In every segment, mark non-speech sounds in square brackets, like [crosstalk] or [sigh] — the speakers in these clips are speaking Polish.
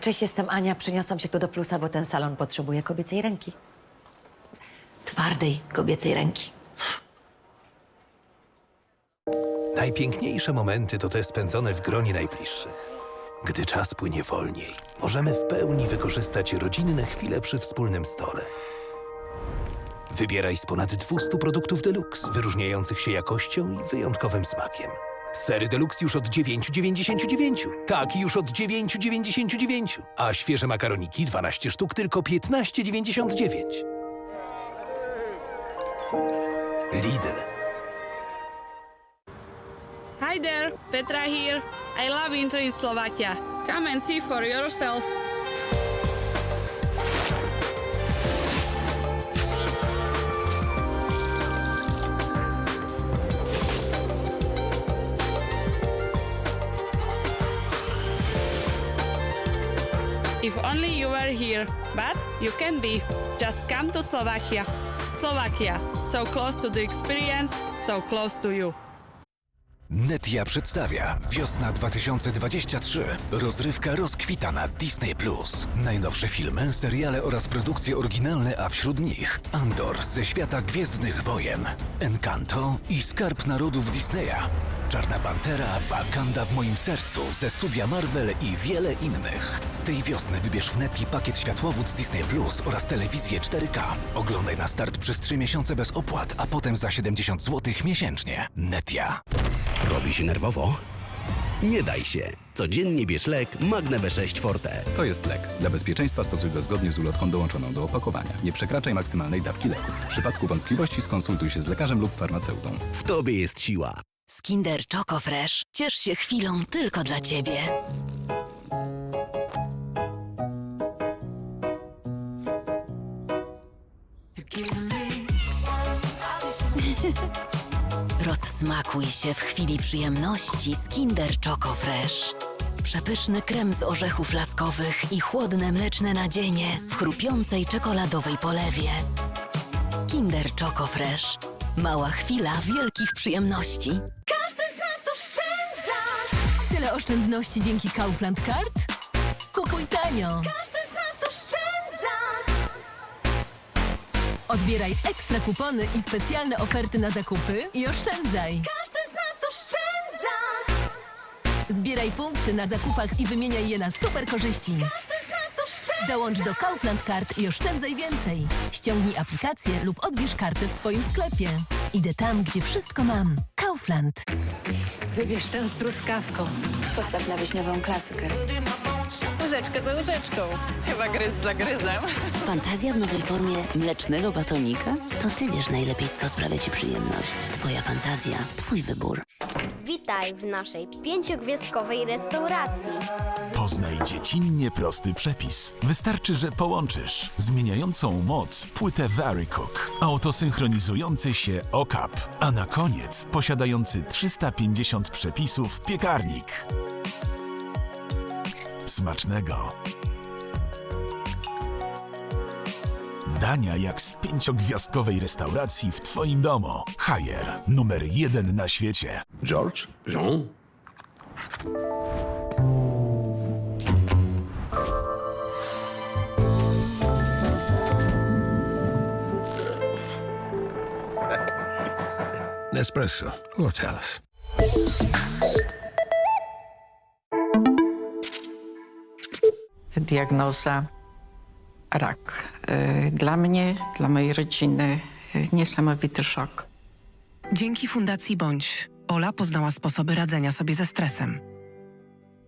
Cześć, jestem Ania. Przyniosłam się tu do Plusa, bo ten salon potrzebuje kobiecej ręki. Twardej kobiecej ręki. Najpiękniejsze momenty to te spędzone w gronie najbliższych. Gdy czas płynie wolniej, możemy w pełni wykorzystać rodzinne chwile przy wspólnym stole. Wybieraj z ponad 200 produktów Deluxe, wyróżniających się jakością i wyjątkowym smakiem. Sery Deluxe już od 9,99. Tak, już od 9,99. A świeże makaroniki 12 sztuk tylko 15,99. Lidl. Hi there, Petra here. I love winter in Slovakia. Come and see for yourself. If only you were here, but you can be. Just come to Slovakia. Slovakia, so close to the experience, so close to you. Netia przedstawia Wiosna 2023. Rozrywka rozkwita na Disney+. Najnowsze filmy, seriale oraz produkcje oryginalne, a wśród nich Andor ze świata Gwiezdnych Wojen, Encanto i Skarb Narodów Disneya, Czarna Pantera, Wakanda w moim sercu ze studia Marvel i wiele innych. Tej wiosny wybierz w Neti pakiet światłowód z Disney Plus oraz telewizję 4K. Oglądaj na start przez 3 miesiące bez opłat, a potem za 70 zł miesięcznie. Netia. Robi się nerwowo? Nie daj się. Codziennie bierz lek Magne B6 Forte. To jest lek. Dla bezpieczeństwa stosuj go zgodnie z ulotką dołączoną do opakowania. Nie przekraczaj maksymalnej dawki leku. W przypadku wątpliwości skonsultuj się z lekarzem lub farmaceutą. W tobie jest siła. Skinder Choco Fresh. Ciesz się chwilą tylko dla ciebie. Rozsmakuj się w chwili przyjemności z Kinder Choco Fresh. Przepyszny krem z orzechów laskowych i chłodne mleczne nadzienie w chrupiącej czekoladowej polewie. Kinder Choco Fresh. Mała chwila wielkich przyjemności. Tyle oszczędności dzięki Kaufland Card? Kupuj tanio! Każdy Odbieraj ekstra kupony i specjalne oferty na zakupy i oszczędzaj! Każdy z nas oszczędza. Zbieraj punkty na zakupach i wymieniaj je na super korzyści. Każdy z nas oszczędza. Dołącz do Kaufland Card i oszczędzaj więcej. Ściągnij aplikację lub odbierz kartę w swoim sklepie. Idę tam, gdzie wszystko mam. Kaufland. Wybierz tę z truskawką. Postaw na wiśniową klasykę. Łyżeczkę za łyżeczką. Chyba gryz za gryzem. Fantazja w nowej formie mlecznego batonika? To ty wiesz najlepiej, co sprawia ci przyjemność. Twoja fantazja, twój wybór. Witaj w naszej pięciogwiazdkowej restauracji. Poznaj dziecinnie prosty przepis. Wystarczy, że połączysz zmieniającą moc płytę VaryCook, autosynchronizujący się OCAP, a na koniec posiadający 350 przepisów piekarnik. Smacznego! Dania jak z pięciogwiazdkowej restauracji w Twoim domu. Haier, numer jeden na świecie. George? Jean? Nespresso. What else? Diagnoza rak. Y, Dla mnie, dla mojej rodziny y, niesamowity szok. Dzięki Fundacji Bądź Ola poznała sposoby radzenia sobie ze stresem.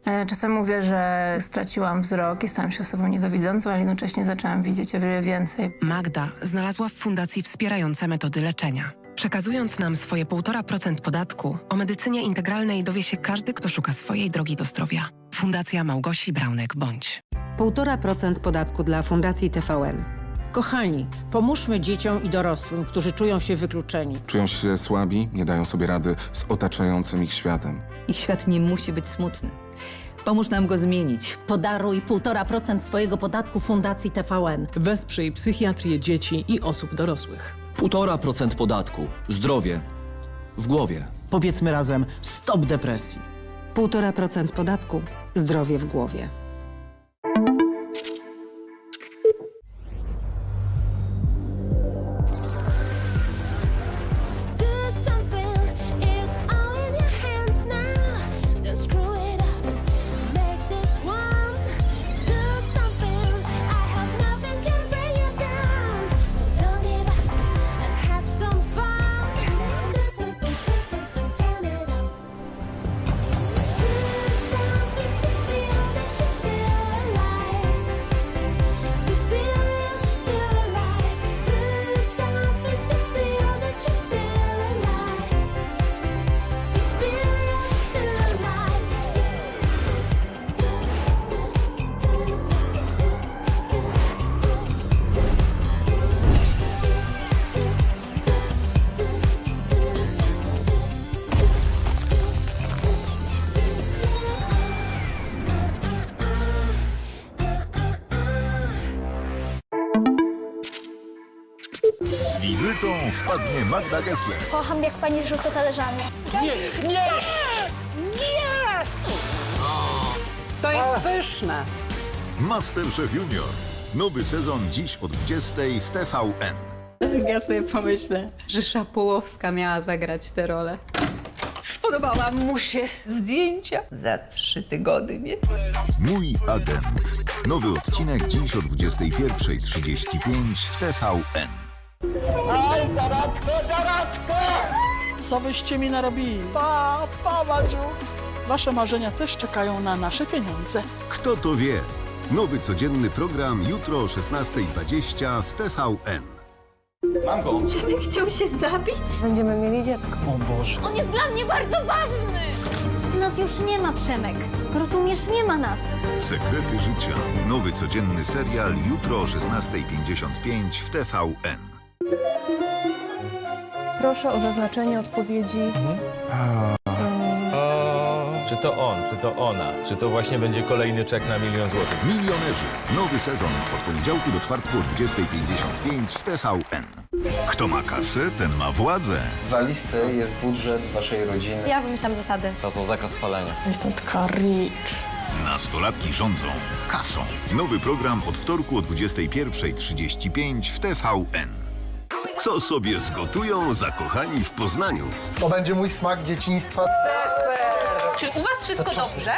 E, Czasem mówię, że straciłam wzrok i stałam się osobą niedowidzącą, ale jednocześnie zaczęłam widzieć o wiele więcej. Magda znalazła w fundacji wspierające metody leczenia. Przekazując nam swoje 1,5% podatku, o medycynie integralnej dowie się każdy, kto szuka swojej drogi do zdrowia. Fundacja Małgosi Braunek Bądź. 1,5% podatku dla Fundacji TVN. Kochani, pomóżmy dzieciom i dorosłym, którzy czują się wykluczeni. Czują się słabi, nie dają sobie rady z otaczającym ich światem. Ich świat nie musi być smutny. Pomóż nam go zmienić. Podaruj 1,5% swojego podatku Fundacji TVN. Wesprzyj psychiatrię dzieci i osób dorosłych. 1,5% podatku. Zdrowie. W głowie. Powiedzmy razem stop depresji. 1,5% podatku. Zdrowie w głowie. Wpadnie Magda Gessler. Kocham, jak pani zrzuca talerzami. To jest pyszne. Masterchef Junior. Nowy sezon dziś o 20 w TVN. Ja sobie pomyślę, że Szapołowska miała zagrać tę rolę. Spodobała mu się zdjęcia za trzy tygodnie. Mój agent. Nowy odcinek dziś o 21.35 w TVN. Co wyście mi narobili? Pa, pa, Madziu. Wasze marzenia też czekają na nasze pieniądze. Kto to wie? Nowy codzienny program jutro o 16.20 w TVN. Chciał się zabić? Będziemy mieli dziecko. On jest dla mnie bardzo ważny! Nas już nie ma, Przemek. Rozumiesz, nie ma nas. Sekrety życia. Nowy codzienny serial jutro o 16.55 w TVN. Proszę o zaznaczenie odpowiedzi. Czy to on, czy to ona, czy to właśnie będzie kolejny czek na milion złotych? Milionerzy. Nowy sezon od poniedziałku do czwartku o 20.55 w TVN. Kto ma kasę, ten ma władzę. W walizce jest budżet waszej rodziny. Ja wymyślam zasady. To to zakaz palenia. Jestem taka rich. Nastolatki rządzą kasą. Nowy program od wtorku o 21.35 w TVN. Co sobie zgotują zakochani w Poznaniu? To będzie mój smak dzieciństwa. Czy u was wszystko dobrze?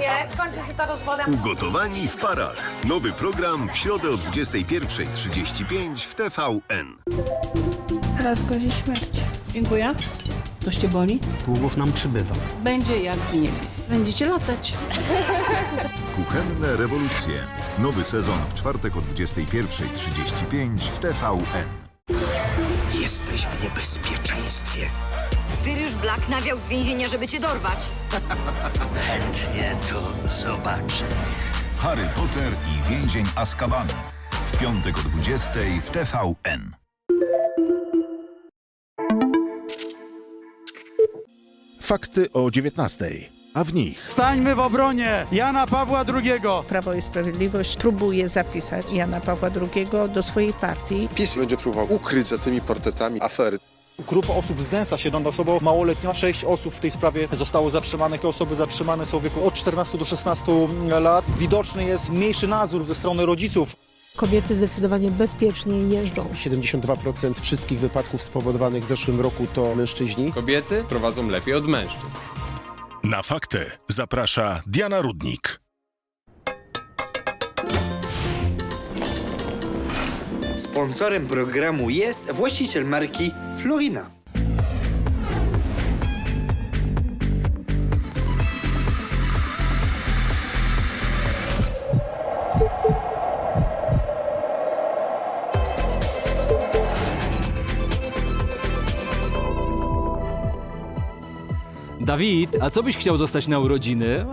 Nie, skończy się ta rozwoda. Ugotowani w parach. Nowy program w środę o 21.35 w TVN. Teraz grozi śmierć. Dziękuję. Coś cię boli? Długów nam przybywa. Będzie jak w niebie. Będziecie latać. [laughs] Kuchenne rewolucje. Nowy sezon w czwartek o 21.35 w TVN. Jesteś w niebezpieczeństwie. Sirius Black nawiał z więzienia, żeby cię dorwać. Chętnie to zobaczę. Harry Potter i więzień Azkabanu. W piątek o 20.00 w TVN. Fakty o 19, a w nich Stańmy w obronie Jana Pawła II. Prawo i Sprawiedliwość próbuje zapisać Jana Pawła II do swojej partii. PiS będzie próbował ukryć za tymi portretami afery. Grupa osób znęca się nad osobą małoletnią. Sześć osób w tej sprawie zostało zatrzymanych. Te osoby zatrzymane są w wieku od 14 do 16 lat. Widoczny jest mniejszy nadzór ze strony rodziców. Kobiety zdecydowanie bezpieczniej jeżdżą. 72% wszystkich wypadków spowodowanych w zeszłym roku to mężczyźni. Kobiety prowadzą lepiej od mężczyzn. Na faktę zaprasza Diana Rudnik. Sponsorem programu jest właściciel marki Florina. Dawid, a co byś chciał dostać na urodziny?